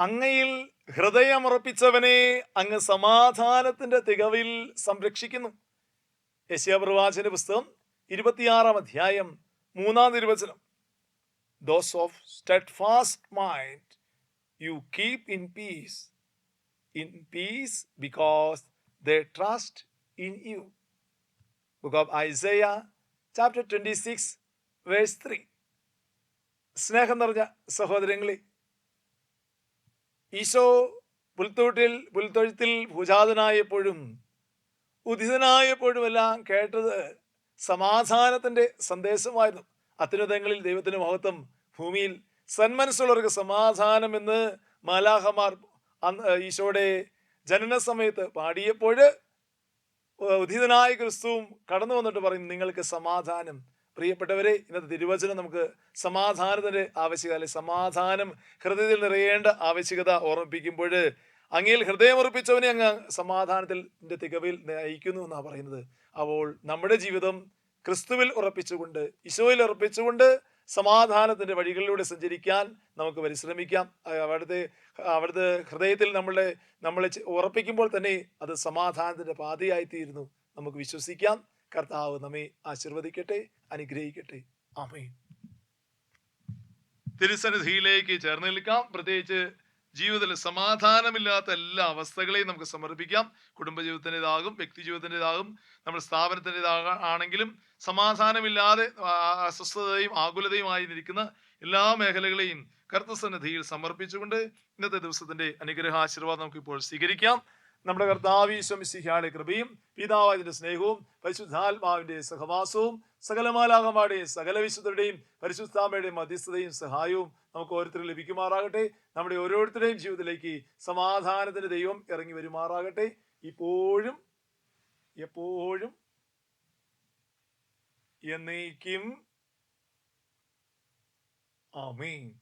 അങ്ങയിൽ ഹൃദയമുറപ്പിച്ചവനെ അങ്ങ് സമാധാനത്തിന്റെ തികവിൽ സംരക്ഷിക്കുന്നു. യശ്യാപ്രവാചന്റെ പുസ്തകം ഇരുപത്തിയാറാം അധ്യായം മൂന്നാം നിർവചനം those of steadfast mind you keep in peace in peace because the trust in you book of Isaiah chapter twenty six verse three സ്നേഹം നിറഞ്ഞ സഹോദരങ്ങളെ ഈശോ പുൽത്തോട്ടിൽ പുൽത്തൊഴുത്തിൽ ഭുജാതനായപ്പോഴും ഉദിതനായപ്പോഴും എല്ലാം കേട്ടത് സമാധാനത്തിന്റെ സന്ദേശമായിരുന്നു. അത്യുന്നതങ്ങളിൽ ദൈവത്തിന് മഹത്വം ഭൂമിയിൽ സന്മനസ്സുള്ളവർക്ക് സമാധാനം എന്ന് മാലാഹമാർ ഈശോയുടെ ജനന സമയത്ത് പാടിയപ്പോൾ ഉദിതനായ ക്രിസ്തുവും കടന്നു വന്നിട്ട് പറയും നിങ്ങൾക്ക് സമാധാനം പ്രിയപ്പെട്ടവരെ ഇന്നത്തെ തിരുവചനം നമുക്ക് സമാധാനത്തിന്റെ ആവശ്യകത അല്ലെ സമാധാനം ഹൃദയത്തിൽ നിറയേണ്ട ആവശ്യകത ഓർമ്മിപ്പിക്കുമ്പോൾ അങ്ങയിൽ ഹൃദയമുറപ്പിച്ചവനെ അങ്ങ് സമാധാനത്തിന്റെ തികവിൽ നയിക്കുന്നു എന്നാണ് പറയുന്നത്. അപ്പോൾ നമ്മുടെ ജീവിതം ക്രിസ്തുവിൽ ഉറപ്പിച്ചുകൊണ്ട് ഈശോയിൽ ഉറപ്പിച്ചുകൊണ്ട് സമാധാനത്തിന്റെ വഴികളിലൂടെ സഞ്ചരിക്കാൻ നമുക്ക് പരിശ്രമിക്കാം. അവിടുത്തെ അവിടുത്തെ ഹൃദയത്തിൽ നമ്മളെ നമ്മളെ ഉറപ്പിക്കുമ്പോൾ തന്നെ അത് സമാധാനത്തിന്റെ പാതയായിത്തീരുന്നു. നമുക്ക് വിശ്വസിക്കാം. കർത്താവ് നമ്മെ ആശീർവദിക്കട്ടെ അനുഗ്രഹിക്കട്ടെ. ആമേൻ. തിരുസന്നിധിയിലേക്ക് ചേർന്ന് നിൽക്കാം. പ്രത്യേകിച്ച് ജീവിതത്തിൽ സമാധാനമില്ലാത്ത എല്ലാ അവസ്ഥകളെയും നമുക്ക് സമർപ്പിക്കാം. കുടുംബജീവിതത്തിന്റെതാകും വ്യക്തി ജീവിതത്തിന്റെതാകും നമ്മുടെ സ്ഥാപനത്തിന്റെതാക ആണെങ്കിലും സമാധാനമില്ലാതെ അസ്വസ്ഥതയും ആകുലതയുമായി എല്ലാ മേഖലകളെയും കർത്തസന്നിധിയിൽ സമർപ്പിച്ചുകൊണ്ട് ഇന്നത്തെ ദിവസത്തിന്റെ അനുഗ്രഹാശീർവാദം നമുക്ക് ഇപ്പോൾ സ്വീകരിക്കാം. നമ്മുടെ കർത്താവീശ്വമിസിഹാടെ കൃപയും പിതാവായതിന്റെ സ്നേഹവും പരിശുദ്ധാത്മാവിന്റെ സഹവാസവും സകലമാലാകമാരുടെയും സകല വിശുദ്ധരുടെയും പരിശുദ്ധാമയുടെയും മധ്യസ്ഥതയും സഹായവും നമുക്ക് ഓരോരുത്തരും ലഭിക്കുമാറാകട്ടെ. നമ്മുടെ ഓരോരുത്തരുടെയും ജീവിതത്തിലേക്ക് സമാധാനത്തിന്റെ ദൈവം ഇറങ്ങി വരുമാറാകട്ടെ. ഇപ്പോഴും എപ്പോഴും എന്നേക്കും. ആമീൻ.